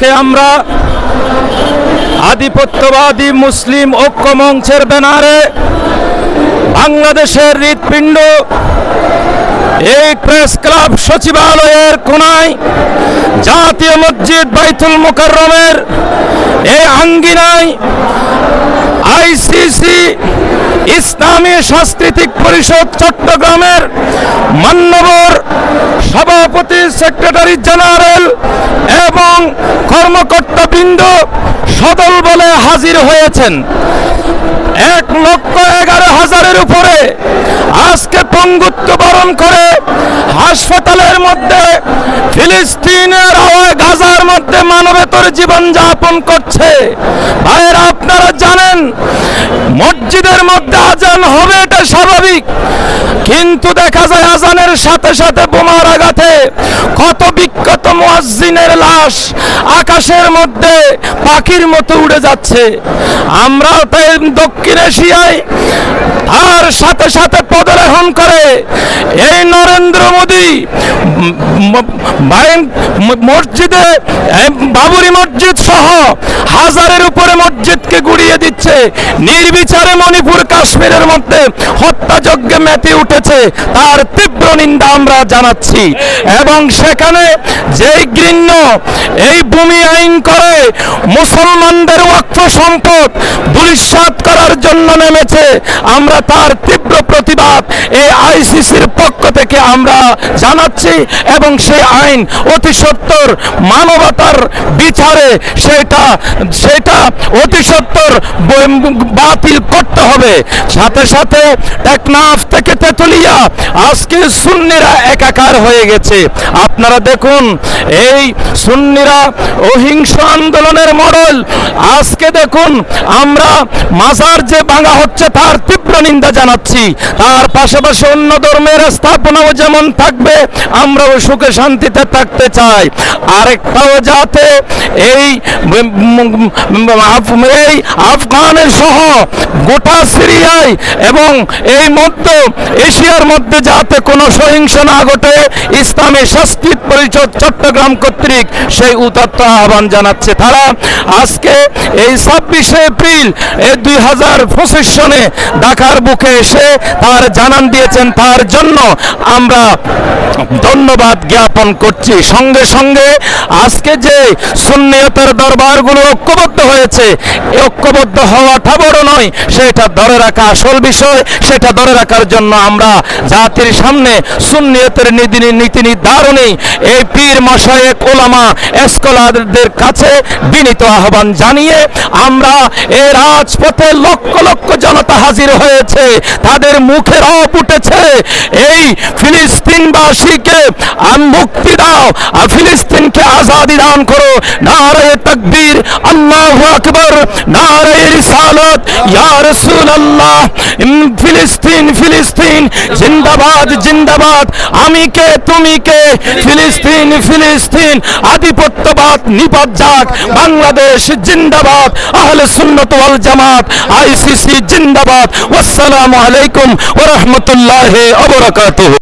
আজকে আমরা আধিপত্যবাদী মুসলিম ঐক্য মঞ্চের ব্যানারে বাংলাদেশের হৃৎপিণ্ড এই প্রেস ক্লাব সচিবালয়ের কোনায় জাতীয় মসজিদ বাইতুল মোকাররমের এই আঙ্গিনায় আইসিসি ইসলামী সাংস্কৃতিক পরিষদ চট্টগ্রামের মান্যবর সভাপতি সেক্রেটারি জেনারেল এবং কর্মকর্তাবৃন্দ সদল বলে হাজির হয়েছেন। এক লক্ষ এগারো হাজারের উপরে আজকে পঙ্গুত্ব বরণ করে হাসপাতালের মধ্যে, ফিলিস্তিনের গাজার মধ্যে মানবেতর জীবন যাপন করছে। ভাইয়েরা, আপনারা জানেন, মসজিদের মধ্যে আজান হবে এটা স্বাভাবিক, কিন্তু দেখা যায় আজানের সাথে সাথে বোমার আঘাতে কত বিখ্যাত মুয়াজ্জিনের লাশ আকাশের মধ্যে পাখির মতো উড়ে যাচ্ছে। আমরাও তাই দক্ষিণ এশিয়ায় তার সাথে সাথে পদরেহন করে এই নরেন্দ্র মোদী মসজিদে বাবুরি মসজিদ সহ হাজারের উপরে মসজিদকে গুড়িয়ে দিচ্ছে। নির্বিচারে মণিপুর কাশ্মীরের মধ্যে হত্যাযজ্ঞে মেতে উঠেছে। তার তীব্র নিন্দা আমরা জানাচ্ছি। এবং সেখানে যেই ঘৃণ্য, এই ভূমি আইন করে মুসলমানদের ওয়াক্ফ সম্পদ করার জন্য নেমেছে, আমরা তার তীব্র প্রতিবাদ এই আইসিসির পক্ষ থেকে আমরা জানাচ্ছি এবং সেই আইন অতি সত্তর মানবতার বিচারে সেটা সেটা অতি সত্তর বাতিল করতে হবে। সাথে সাথে টেকনাফ থেকে তেতুলিয়া। আজকে সুন্নিরা একাকার হয়ে গেছে। আপনারা দেখুন, এই সুন্নিরা অহিংস আন্দোলনের মডেল। আজকে দেখুন, আমরা মাজার যে ভাঙা হচ্ছে, তার তীব্র নিন্দা জানাচ্ছি। তার পাশাপাশি অন্য ধর্মের স্থাপনাও যেমন থাকবে, আমরাও সুখে শান্তিতে থাকতে চাই। আরেকটাও যাতে এই এই আফগানের সহ গোটা সিরিয়ায় এবং এই মধ্য এশিয়ার মধ্যে যাতে কোনো সহিংস না ঘটে সংস্কৃত পরিষদ চট্টগ্রাম কর্তৃক সেই উদাত্ত আহ্বান জানাচ্ছে তারা। আজকে এই ছাব্বিশে এপ্রিল, এই দুই হাজার পঁচিশ সনে ঢাকার বুকে এসে তার জানান দিয়েছেন, তার জন্য আমরা ধন্যবাদ জ্ঞাপন করছি। সঙ্গে সঙ্গে আজকে যে সুন্নিয়তের দরবারগুলো ঐক্যবদ্ধ হয়েছে ঐক্যবদ্ধ হওয়াটা বড় নয়, সেটা ধরে রাখা আসল বিষয়, সেটা ধরে রাখার জন্য আমরা জাতির সামনে সুন্নিয়তের নীতি এই পীর কাছে বিনীত আহ্বান জানিয়ে আমরা এই রাজপথে লক্ষ লক্ষ জনতা হাজির হয়েছে, তাদের মুখে রব উঠেছে, এই ফিলিস্তিনবাসীকে মুক্তি দাও, আর ফিলিস্তিনকে আজাদি দান করো। নারে তকবীর আল্লাহু আকবার নারে রিসালত। ইয়া উম, ফিলিস্তিন ফিলিস্তিন জিন্দাবাদ জিন্দাবাদ। আমি কে তুমি কে? ফিলিস্তিন ফিলিস্তিন আধিপত্যবাদ নিপাত যাক বাংলাদেশ জিন্দাবাদ আহলে সুন্নত ওয়াল জামাত আইসিসি জিন্দাবাদ। ওয়াসসালামু আলাইকুম ওয়া রাহমাতুল্লাহি ওয়া বারাকাতুহু।